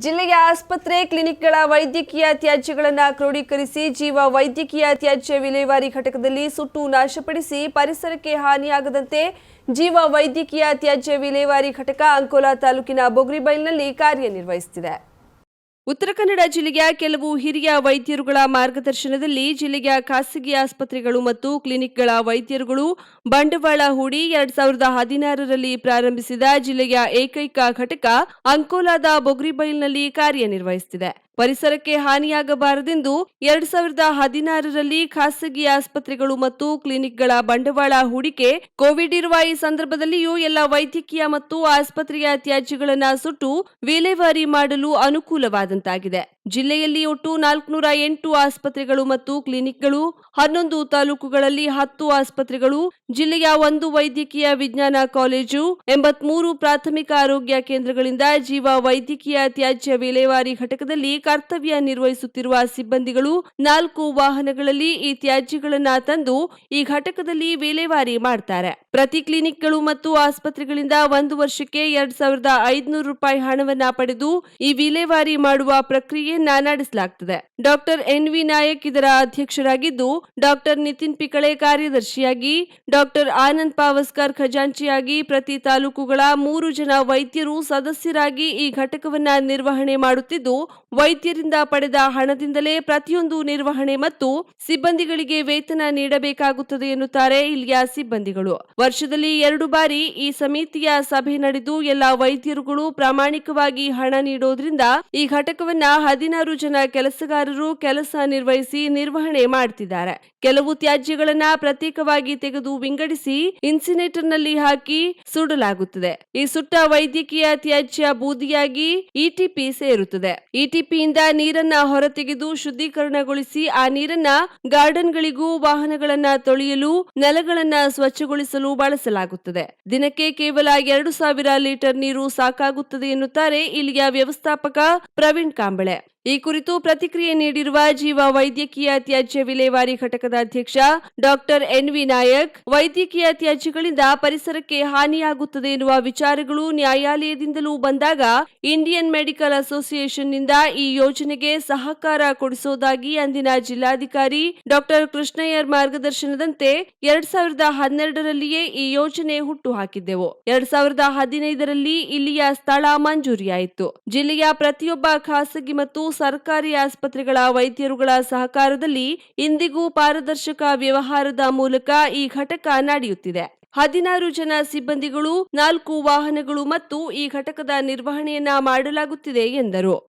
ಜಿಲ್ಲೆಯ ಆಸ್ಪತ್ರೆ, ಕ್ಲಿನಿಕ್ಗಳ ವೈದ್ಯಕೀಯ ತ್ಯಾಜ್ಯಗಳನ್ನು ಕ್ರೋಢೀಕರಿಸಿ, ಜೀವ ವೈದ್ಯಕೀಯ ತ್ಯಾಜ್ಯ ವಿಲೇವಾರಿ ಘಟಕದಲ್ಲಿ ಸುಟ್ಟು ನಾಶಪಡಿಸಿ, ಪರಿಸರಕ್ಕೆ ಹಾನಿಯಾಗದಂತೆ ಜೀವ ವೈದ್ಯಕೀಯ ತ್ಯಾಜ್ಯ ವಿಲೇವಾರಿ ಘಟಕ ಅಂಕೋಲಾ ತಾಲೂಕಿನ ಬೊಗ್ರಿಬೈಲ್ನಲ್ಲಿ ಕಾರ್ಯನಿರ್ವಹಿಸುತ್ತಿದೆ. ಉತ್ತರ ಕನ್ನಡ ಜಿಲ್ಲೆಯ ಕೆಲವು ಹಿರಿಯ ವೈದ್ಯರುಗಳ ಮಾರ್ಗದರ್ಶನದಲ್ಲಿ ಜಿಲ್ಲೆಯ ಖಾಸಗಿ ಆಸ್ಪತ್ರೆಗಳು ಮತ್ತು ಕ್ಲಿನಿಕ್ಗಳ ವೈದ್ಯರುಗಳು ಬಂಡವಾಳ ಹೂಡಿ ಎರಡ್ ಸಾವಿರದ ಹದಿನಾರರಲ್ಲಿ ಪ್ರಾರಂಭಿಸಿದ ಜಿಲ್ಲೆಯ ಏಕೈಕ ಘಟಕ ಅಂಕೋಲಾದ ಬೊಗ್ರಿಬೈಲ್ನಲ್ಲಿ ಕಾರ್ಯನಿರ್ವಹಿಸುತ್ತಿದೆ. ಪರಿಸರಕ್ಕೆ ಹಾನಿಯಾಗಬಾರದೆಂದು ಎರಡ್ ಸಾವಿರದ ಹದಿನಾರರಲ್ಲಿ ಖಾಸಗಿ ಆಸ್ಪತ್ರೆಗಳು ಮತ್ತು ಕ್ಲಿನಿಕ್ಗಳ ಬಂಡವಾಳ ಹೂಡಿಕೆ, ಕೋವಿಡ್ ಇರುವ ಈ ಸಂದರ್ಭದಲ್ಲಿಯೂ ಎಲ್ಲ ವೈದ್ಯಕೀಯ ಮತ್ತು ಆಸ್ಪತ್ರೆಯ ತ್ಯಾಜ್ಯಗಳನ್ನು ಸುಟ್ಟು ವಿಲೇವಾರಿ ಮಾಡಲು ಅನುಕೂಲವಾದಂತಾಗಿದೆ. ಜಿಲ್ಲೆಯಲ್ಲಿ ಒಟ್ಟು ನಾಲ್ಕುನೂರ ಎಂಟು ಆಸ್ಪತ್ರೆಗಳು ಮತ್ತು ಕ್ಲಿನಿಕ್ಗಳು, ಹನ್ನೊಂದು ತಾಲೂಕುಗಳಲ್ಲಿ ಹತ್ತು ಆಸ್ಪತ್ರೆಗಳು, ಜಿಲ್ಲೆಯ ಒಂದು ವೈದ್ಯಕೀಯ ವಿಜ್ಞಾನ ಕಾಲೇಜು, ಎಂಬತ್ಮೂರು ಪ್ರಾಥಮಿಕ ಆರೋಗ್ಯ ಕೇಂದ್ರಗಳಿಂದ ಜೀವ ವೈದ್ಯಕೀಯ ತ್ಯಾಜ್ಯ ವಿಲೇವಾರಿ ಘಟಕದಲ್ಲಿ ಕರ್ತವ್ಯ ನಿರ್ವಹಿಸುತ್ತಿರುವ ಸಿಬ್ಬಂದಿಗಳು ನಾಲ್ಕು ವಾಹನಗಳಲ್ಲಿ ಈ ತ್ಯಾಜ್ಯಗಳನ್ನ ತಂದು ಈ ಘಟಕದಲ್ಲಿ ವಿಲೇವಾರಿ ಮಾಡ್ತಾರೆ. ಪ್ರತಿ ಕ್ಲಿನಿಕ್ಗಳು ಮತ್ತು ಆಸ್ಪತ್ರೆಗಳಿಂದ ಒಂದು ವರ್ಷಕ್ಕೆ ಎರಡ್ ಸಾವಿರದ ಐದುನೂರು ರೂಪಾಯಿ ಹಣವನ್ನ ಪಡೆದು ಈ ವಿಲೇವಾರಿ ಮಾಡುವ ಪ್ರಕ್ರಿಯೆಯನ್ನ ನಡೆಸಲಾಗುತ್ತದೆ ಡಾಕ್ಟರ್ ಎನ್ ವಿ ನಾಯಕ್ ಇದರ ಅಧ್ಯಕ್ಷರಾಗಿದ್ದು, ಡಾಕ್ಟರ್ ನಿತಿನ್ ಪಿಕಳೆ ಕಾರ್ಯದರ್ಶಿಯಾಗಿ, ಡಾಕ್ಟರ್ ಆನಂದ್ ಪಾವಸ್ಕರ್ ಖಜಾಂಚಿಯಾಗಿ ಪ್ರತಿ ತಾಲೂಕುಗಳ ಮೂರು ಜನ ವೈದ್ಯರು ಸದಸ್ಯರಾಗಿ ಈ ಘಟಕವನ್ನ ನಿರ್ವಹಣೆ ಮಾಡುತ್ತಿದ್ದು ವೈದ್ಯರಿಂದ ಪಡೆದ ಹಣದಿಂದಲೇ ಪ್ರತಿಯೊಂದು ನಿರ್ವಹಣೆ ಮತ್ತು ಸಿಬ್ಬಂದಿಗಳಿಗೆ ವೇತನ ನೀಡಬೇಕಾಗುತ್ತದೆ ಎನ್ನುತ್ತಾರೆ ಇಲ್ಲಿಯ ಸಿಬ್ಬಂದಿಗಳು. ವರ್ಷದಲ್ಲಿ ಎರಡು ಬಾರಿ ಈ ಸಮಿತಿಯ ಸಭೆ ನಡೆದು ಎಲ್ಲ ವೈದ್ಯರುಗಳು ಪ್ರಾಮಾಣಿಕವಾಗಿ ಹಣ ನೀಡೋದ್ರಿಂದ ಈ ಘಟಕವನ್ನ ಹದಿನಾರು ಜನ ಕೆಲಸಗಾರರು ಕೆಲಸ ನಿರ್ವಹಿಸಿ ನಿರ್ವಹಣೆ ಮಾಡುತ್ತಿದ್ದಾರೆ ಕೆಲವು ತ್ಯಾಜ್ಯಗಳನ್ನ ಪ್ರತ್ಯೇಕವಾಗಿ ತೆಗೆದು ವಿಂಗಡಿಸಿ ಇನ್ಸಿನೇಟರ್ನಲ್ಲಿ ಹಾಕಿ ಸುಡಲಾಗುತ್ತದೆ. ಈ ಸುಟ್ಟ ವೈದ್ಯಕೀಯ ತ್ಯಾಜ್ಯ ಬೂದಿಯಾಗಿ ಇಟಿಪಿ ಸೇರುತ್ತದೆ. ಇಟಿಪಿಯಿಂದ ನೀರನ್ನ ಹೊರತೆಗೆದು ಶುದ್ಧೀಕರಣಗೊಳಿಸಿ ಆ ನೀರನ್ನ ಗಾರ್ಡನ್ಗಳಿಗೂ ವಾಹನಗಳನ್ನ ತೊಳೆಯಲು, ನೆಲಗಳನ್ನ ಸ್ವಚ್ಛಗೊಳಿಸಲು ಬಳಸಲಾಗುತ್ತದೆ. ದಿನಕ್ಕೆ ಕೇವಲ ಎರಡು ಸಾವಿರ ಲೀಟರ್ ನೀರು ಸಾಕಾಗುತ್ತದೆ ಎನ್ನುತ್ತಾರೆ ಇಲ್ಲಿಯ ವ್ಯವಸ್ಥಾಪಕ ಪ್ರವೀಣ್ ಕಾಂಬಳೆ. ಈ ಕುರಿತು ಪ್ರತಿಕ್ರಿಯೆ ನೀಡಿರುವ ಜೀವ ವೈದ್ಯಕೀಯ ತ್ಯಾಜ್ಯ ವಿಲೇವಾರಿ ಘಟಕದ ಅಧ್ಯಕ್ಷ ಡಾಕ್ಟರ್ ಎನ್ ವಿ ನಾಯಕ್, ವೈದ್ಯಕೀಯ ತ್ಯಾಜ್ಯಗಳಿಂದ ಪರಿಸರಕ್ಕೆ ಹಾನಿಯಾಗುತ್ತದೆ ಎನ್ನುವ ವಿಚಾರಗಳು ನ್ಯಾಯಾಲಯದಿಂದಲೂ ಬಂದಾಗ ಇಂಡಿಯನ್ ಮೆಡಿಕಲ್ ಅಸೋಸಿಯೇಷನ್ನಿಂದ ಈ ಯೋಜನೆಗೆ ಸಹಕಾರ ಕೊಡಿಸೋದಾಗಿ ಅಂದಿನ ಜಿಲ್ಲಾಧಿಕಾರಿ ಡಾಕ್ಟರ್ ಕೃಷ್ಣಯ್ಯರ್ ಮಾರ್ಗದರ್ಶನದಂತೆ ಎರಡ್ ಸಾವಿರದ ಹನ್ನೆರಡರಲ್ಲಿಯೇ ಈ ಯೋಜನೆ ಹುಟ್ಟು ಹಾಕಿದ್ದೆವು ಎರಡ್ ಸಾವಿರದ ಹದಿನೈದರಲ್ಲಿ ಇಲ್ಲಿಯ ಸ್ಥಳ ಮಂಜೂರಿಯಾಯಿತು. ಜಿಲ್ಲೆಯ ಪ್ರತಿಯೊಬ್ಬ ಖಾಸಗಿ ಮತ್ತು ಸರ್ಕಾರಿ ಆಸ್ಪತ್ರೆಗಳ ವೈದ್ಯರುಗಳ ಸಹಕಾರದಲ್ಲಿ ಇಂದಿಗೂ ಪಾರದರ್ಶಕ ವ್ಯವಹಾರದ ಮೂಲಕ ಈ ಘಟಕ ನಡೆಯುತ್ತಿದೆ. ಹದಿನಾರು ಜನ ಸಿಬ್ಬಂದಿಗಳು, ನಾಲ್ಕು ವಾಹನಗಳು ಮತ್ತು ಈ ಘಟಕದ ನಿರ್ವಹಣೆಯನ್ನ ಮಾಡಲಾಗುತ್ತಿದೆ ಎಂದರು.